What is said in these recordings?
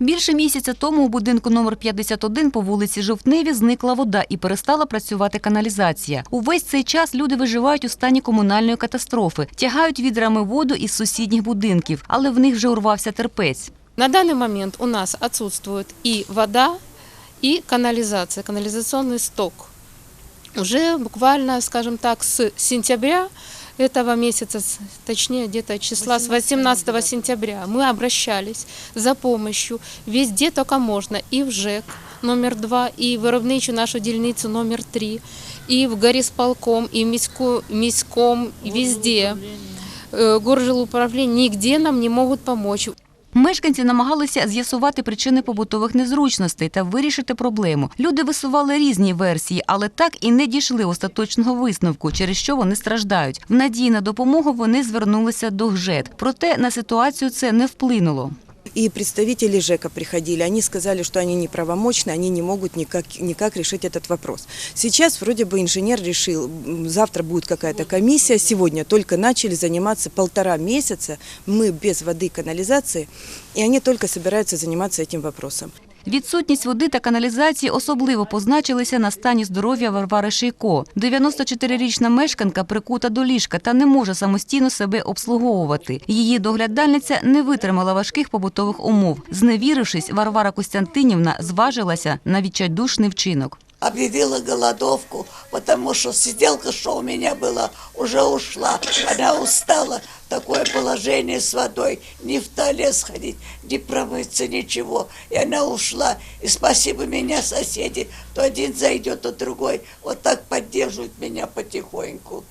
Більше місяця тому у будинку номер 51 по вулиці Жовтневі зникла вода і перестала працювати каналізація. Увесь цей час люди виживають у стані комунальної катастрофи, тягають відрами воду із сусідніх будинків, але в них вже урвався терпець. На данный момент у нас отсутствует и вода, и канализация, канализационный сток. Уже буквально, скажем так, с сентября этого месяца, с- точнее где-то числа с 18 сентября, мы обращались за помощью везде только можно, и в ЖЭК номер 2, и в виробничу нашу дільницю номер 3, и в горисполком, и в міську, міськом, и везде. Э, Горжилуправление нигде нам не могут помочь. Мешканці намагалися з'ясувати причини побутових незручностей та вирішити проблему. Люди висували різні версії, але так і не дійшли остаточного висновку, через що вони страждають. В надії на допомогу вони звернулися до ГЖЕТ. Проте на ситуацію це не вплинуло. И представители ЖЭКа приходили, они сказали, что они неправомочны, они не могут никак, никак решить этот вопрос. Сейчас вроде бы инженер решил, завтра будет какая-то комиссия, сегодня только начали заниматься полтора месяца, мы без воды канализации, и они только собираются заниматься этим вопросом. Відсутність води та каналізації особливо позначилися на стані здоров'я Варвари Шийко. 94-річна мешканка прикута до ліжка та не може самостійно себе обслуговувати. Її доглядальниця не витримала важких побутових умов. Зневірившись, Варвара Костянтинівна зважилася на відчайдушний вчинок. Объявила голодовку, потому что сиделка, что у меня была, уже ушла. Она устала. Такое положение с водой. Ни в туалет сходить, ни промыться, ничего. И она ушла. И спасибо меня соседи. То один зайдет, то другой. Вот так поддерживают меня потихоньку.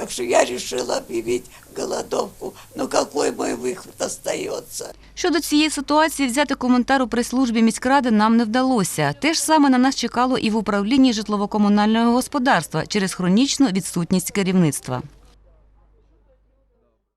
Так что я решила объявить голодовку. Ну какой мой выход остается? Щодо цієї ситуації взяти коментар у прес-службі міськради нам не вдалося. Те ж саме на нас чекало і в управлінні житлово-комунального господарства через хронічну відсутність керівництва.